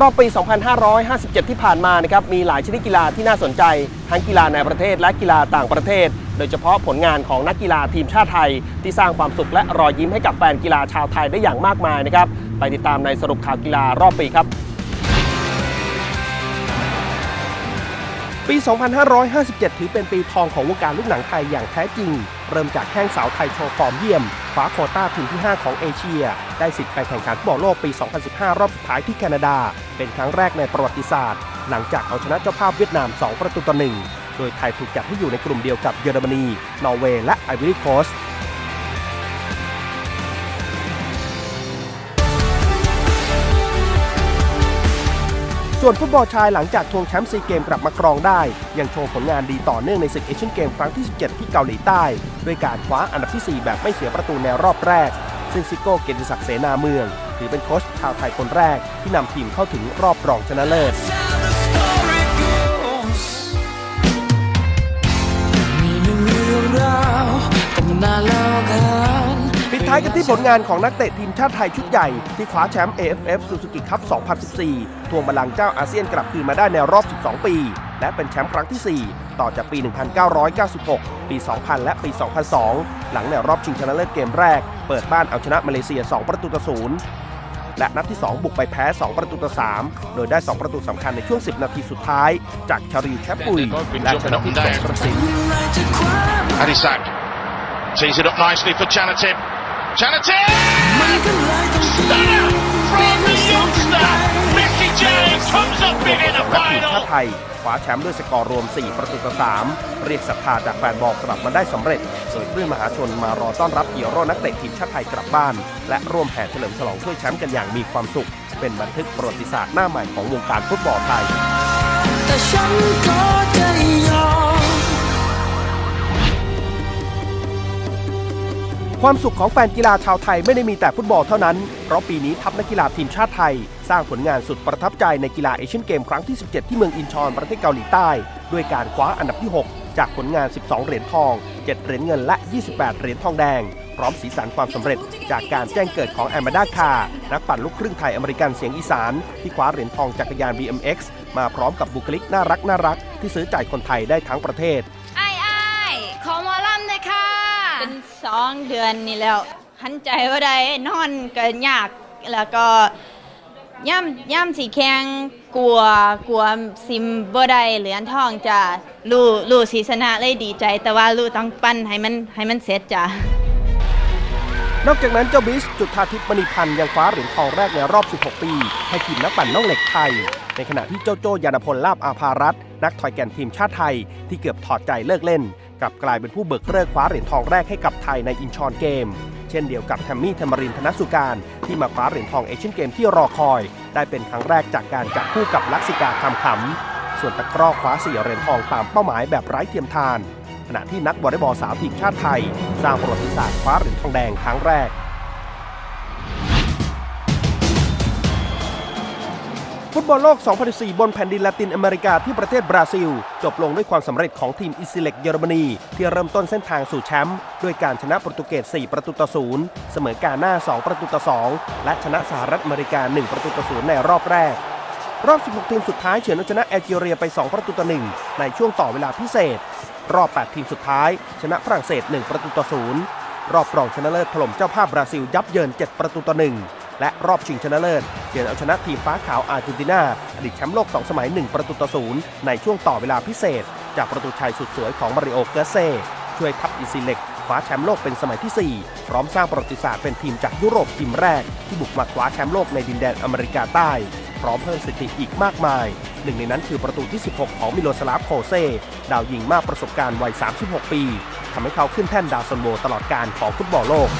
รอบปี 2557 ที่ผ่านมานะครับมีหลายชนิดกีฬาที่น่าสนใจ ทั้งกีฬาในประเทศและกีฬาต่างประเทศ โดยเฉพาะผลงานของนักกีฬาทีมชาติไทย ที่สร้างความสุขและรอยยิ้มให้กับแฟนกีฬาชาวไทยได้อย่างมากมายนะครับไปติดตามในสรุปข่าวกีฬารอบปีครับ ปี 2557 ถือเป็นปีทองของวงการลูกหนังไทยอย่างแท้จริง เริ่มจากแข้งสาวไทยโชว์ฟอร์มเยี่ยมคว้าโควต้าทีมที่ 5 ของเอเชีย ได้สิทธิ์ไปแข่งขันฟุตบอลโลกปี 2015 รอบสุดท้ายที่แคนาดา เป็นครั้งแรกในประวัติศาสตร์ หลังจากเอาชนะเจ้าภาพเวียดนาม 2 ประตูต่อหนึ่งโดยไทยถูกจัดให้อยู่ในกลุ่มเดียวกับเยอรมนี นอร์เวย์ และไอวอรี่โคสต์ ส่วนฟุตบอลชายหลังจากทวงแชมป์ซีเกมกลับมาครองได้ ยังโชว์ผลงานดีต่อเนื่องในศึกเอเชียนเกมครั้งที่ 17 ที่เกาหลีใต้ ด้วยการคว้าอันดับที่ 4 แบบไม่เสียประตูในรอบแรก ซึ่งซิโก้เกียรติศักดิ์เสนาเมือง ถือเป็นโค้ชชาวไทยคนแรกที่นำทีมเข้าถึงรอบรองชนะเลิศ ท้ายกันที่ผลงานของนักเตะทีมชาติไทยชุดใหญ่ ที่คว้าแชมป์ AFF Suzuki Cup 2014 ทวงบัลลังก์เจ้าอาเซียนกลับคืนมาได้ในรอบ 12 ปี และเป็นแชมป์ครั้งที่ 4 ต่อจากปี 1996 ปี 2000 และปี 2002 หลังในรอบชิงชนะเลิศเกมแรก เปิดบ้านเอาชนะมาเลเซีย 2 ประตูต่อศูนย์และนัดที่ 2 บุกไปแพ้ 2 ประตูต่อ 3 โดยได้ 2 ประตูสำคัญในช่วง 10 นาทีสุดท้าย จากชาริวแคปปุยและชนะทิพย์สงกระสิน Adisak tees it up nicely for Chanatip. Chanatip! มันก็เลยต้อง Stunner from the youngster! Messi J comes up big in the นักทีมชา final. ติไทยคว้าแชมป์ด้วยสกอร์รวม 4 ประตูต่อ 3 เรียกศรัทธาจากแฟนบอลกลับมาได้สำเร็จโดยคลื่นมหาชนมารอต้อนรับเฮียโร่นักเตะทีมชาติไทยกลับบ้าน และร่วมแห่เฉลิมฉลองถ้วยแชมป์กันอย่างมีความสุข เป็นบันทึกประวัติศาสตร์หน้าใหม่ของวงการฟุตบอลไทย แต่ฉันก็จะยอม ความสุขของแฟนกีฬาชาวไทยไม่ได้มีแต่ฟุตบอลเท่านั้น เพราะปีนี้ทัพนักกีฬาทีมชาติไทย สร้างผลงานสุดประทับใจในกีฬาเอเชียนเกมครั้งที่ 17 ที่เมืองอินชอนประเทศเกาหลีใต้ ด้วยการคว้าอันดับที่ 6 จากผลงาน 12 เหรียญทอง 7 เหรียญเงินและ 28 เหรียญทองแดง พร้อมสีสันความสำเร็จ จากการแจ้งเกิดของแอมมาดาคา นักปั่นลูกครึ่งไทยอเมริกันเสียงอีสาน ที่คว้าเหรียญทองจักรยาน BMX มาพร้อมกับบุคลิกน่ารักน่ารักที่ซื้อใจคนไทยได้ทั้งประเทศ สองเดือนนี่แล้วหันใจว่าได้นอนก็ยากแล้วก็ย่ำย่ำสีแข็งกลัวกลัวซิมบ่ได้เหรียญทองจ้ะรู้รู้สีชนะเลยดีใจ แต่ว่ารู้ต้องปั้นให้มันให้มันเสร็จจ้ะนอกจากนั้นเจ้าบิสจุดทาทิพย์มณีพันธ์ยังคว้าเหรียญทองแรกในรอบ 16 ปี ให้ทีมนักปั่นน่องเหล็กไทย ในขณะที่เจ้าโจ้ยานพลลาบอาภารัตน์นักถอยแก่นทีมชาติไทยที่เกือบถอดใจเลิกเล่น กลับกลายเป็นผู้เบิกเลิกคว้าเหรียญทองแรกให้กับไทยในอินชอนเกม เช่นเดียวกับแทมมี่เทมรินธนสุการ ที่มาคว้าเหรียญทองเอเชียนเกมที่รอคอย ได้เป็นครั้งแรกจากการจับคู่กับลักษิกาคำขำส่วนตะกร้อคว้าสี่เหรียญทองตามเป้าหมายแบบไร้เทียมทานขณะที่นักวอลเลย์บอลสาวทีมชาติไทย สร้างประวัติศาสตร์คว้าเหรียญทองแดงครั้งแรก ฟุตบอลโลก 2014 บนแผ่นดินละตินอเมริกาที่ประเทศบราซิล จบลงด้วยความสำเร็จของทีมอิซิเล็กเยอรมนี ที่เริ่มต้นเส้นทางสู่แชมป์ด้วยการชนะโปรตุเกส 4 ประตูต่อ0เสมอกาหน้า 2 ประตูต่อ 2 และชนะสหรัฐอเมริกา 1 ประตูต่อ0ในรอบแรก รอบ 16 ทีมสุดท้ายเฉือนชนะแอลจีเรียไป 2 ประตูต่อ 1 ในช่วงต่อเวลาพิเศษ รอบ 8 ทีมสุดท้าย ชนะฝรั่งเศส 1 ประตูต่อ0รอบรองชนะเลิศถล่มเจ้าภาพบราซิลยับเยิน 7 ประตูต่อ 1 และรอบชิงชนะเลิศเฉือนเอาชนะทีมฟ้าขาวอาร์เจนตินาอดีตแชมป์โลก 2 สมัย 1 ประตูต่อ0ในช่วงต่อเวลาพิเศษ จากประตูชัยสุดสวยของมาริโอเกเซ่ช่วยทัพอิซิเล็กคว้าแชมป์โลกเป็นสมัยที่ 4 พร้อมสร้างประวัติศาสตร์เป็นทีมจากยุโรปทีมแรก ที่บุกมาคว้าแชมป์โลกในดินแดนอเมริกาใต้ พร้อมเพิ่มสถิติอีกมากมาย หนึ่งในนั้นคือประตูที่ 16 ของมิโลสลาฟโคเซดาวยิงมากประสบการณ์วัย 36 ปีทำให้เขาขึ้นแท่นดาวซันโวตลอดการของฟุตบอลโลก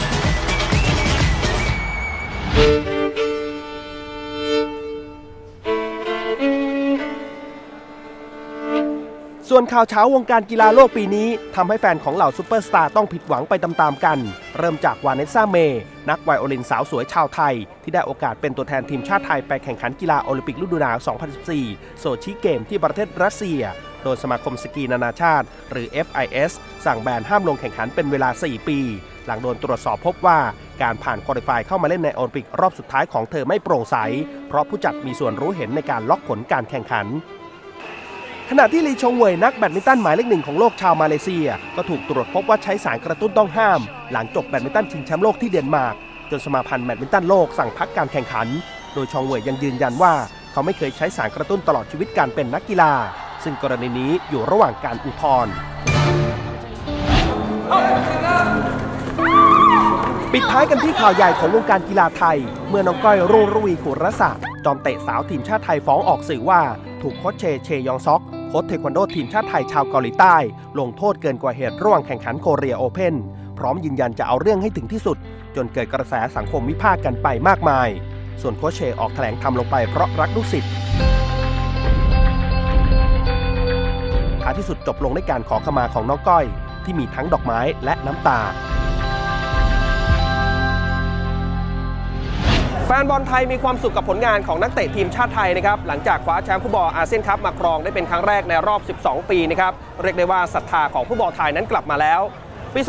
ส่วนข่าวเช้าวงการกีฬาโลกปีนี้ทำให้แฟนของเหล่าซูเปอร์สตาร์ต้องผิดหวังไปตามๆกัน เริ่มจากวาเนสซาเมนักไวโอลินสาวสวยชาวไทย ที่ได้โอกาสเป็นตัวแทนทีมชาติไทยไปแข่งขันกีฬาโอลิมปิกฤดูหนาว 2014 โซชิเกมที่ประเทศรัสเซีย โดยสมาคมสกีนานาชาติ หรือ FIS สั่งแบนห้ามลงแข่งขันเป็นเวลา 4 ปี หลังโดนตรวจสอบพบว่าการผ่านคอลิฟายเข้ามาเล่นในโอลิมปิกรอบสุดท้ายของเธอไม่โปร่งใส เพราะผู้จัดมีส่วนรู้เห็นในการล็อกผลการแข่งขัน ขณะที่ลีชงเวยนักแบดมินตันหมายเลขหนึ่งของโลกชาวมาเลเซีย ก็ถูกตรวจพบว่าใช้สารกระตุ้นต้องห้าม หลังจบแบดมินตันชิงแชมป์โลกที่เดนมาร์กจนสมาพันธ์แบดมินตันโลกสั่งพักการแข่งขัน โดยชองเวยยังยืนยันว่า เขาไม่เคยใช้สารกระตุ้นตลอดชีวิตการเป็นนักกีฬา ซึ่งกรณีนี้อยู่ระหว่างการอุทธรณ์ ปิดท้ายกันที่ข่าวใหญ่ของวงการกีฬาไทย เมื่อน้องก้อยรุ่งรวีขุรศะจอมเตะสาวทีมชาติไทยฟ้องออกสื่อว่า ถูกโค้ชเชเชยองซอกโค้ชเทควันโดทีมชาติไทยชาวเกาหลีใต้ ลงโทษเกินกว่าเหตุระหว่างแข่งขันโคเรียโอเพนพร้อมยืนยันจะเอาเรื่องให้ถึงที่สุด จนเกิดกระแสสังคมวิพากษ์กันไปมากมาย ส่วนโค้ชเชออกแถลงทำลงไปเพราะรักลูกศิษย์ท้ายที่สุดจบลงด้วยการขอขมาของน้องก้อย ที่มีทั้งดอกไม้และน้ำตา แฟนบอลไทยมีความสุขกับผลงานของนักเตะทีมชาติไทยนะครับหลังจากคว้าแชมป์ฟุตบอลอาเซียนคัพมาครองได้เป็นครั้งแรกในรอบ 12 ปีนะครับเรียกได้ว่าศรัทธาของฟุตบอลไทยนั้นกลับมาแล้ว ปี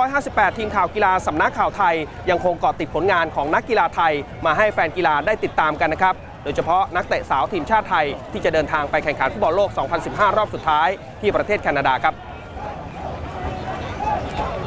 2558 ทีมข่าวกีฬาสำนักข่าวไทย ยังคงเกาะติดผลงานของนักกีฬาไทย มาให้แฟนกีฬาได้ติดตามกันนะครับโดยเฉพาะนักเตะสาวทีมชาติไทยที่จะเดินทางไปแข่งขันฟุตบอลโลก 2015 รอบสุดท้ายที่ประเทศแคนาดาครับ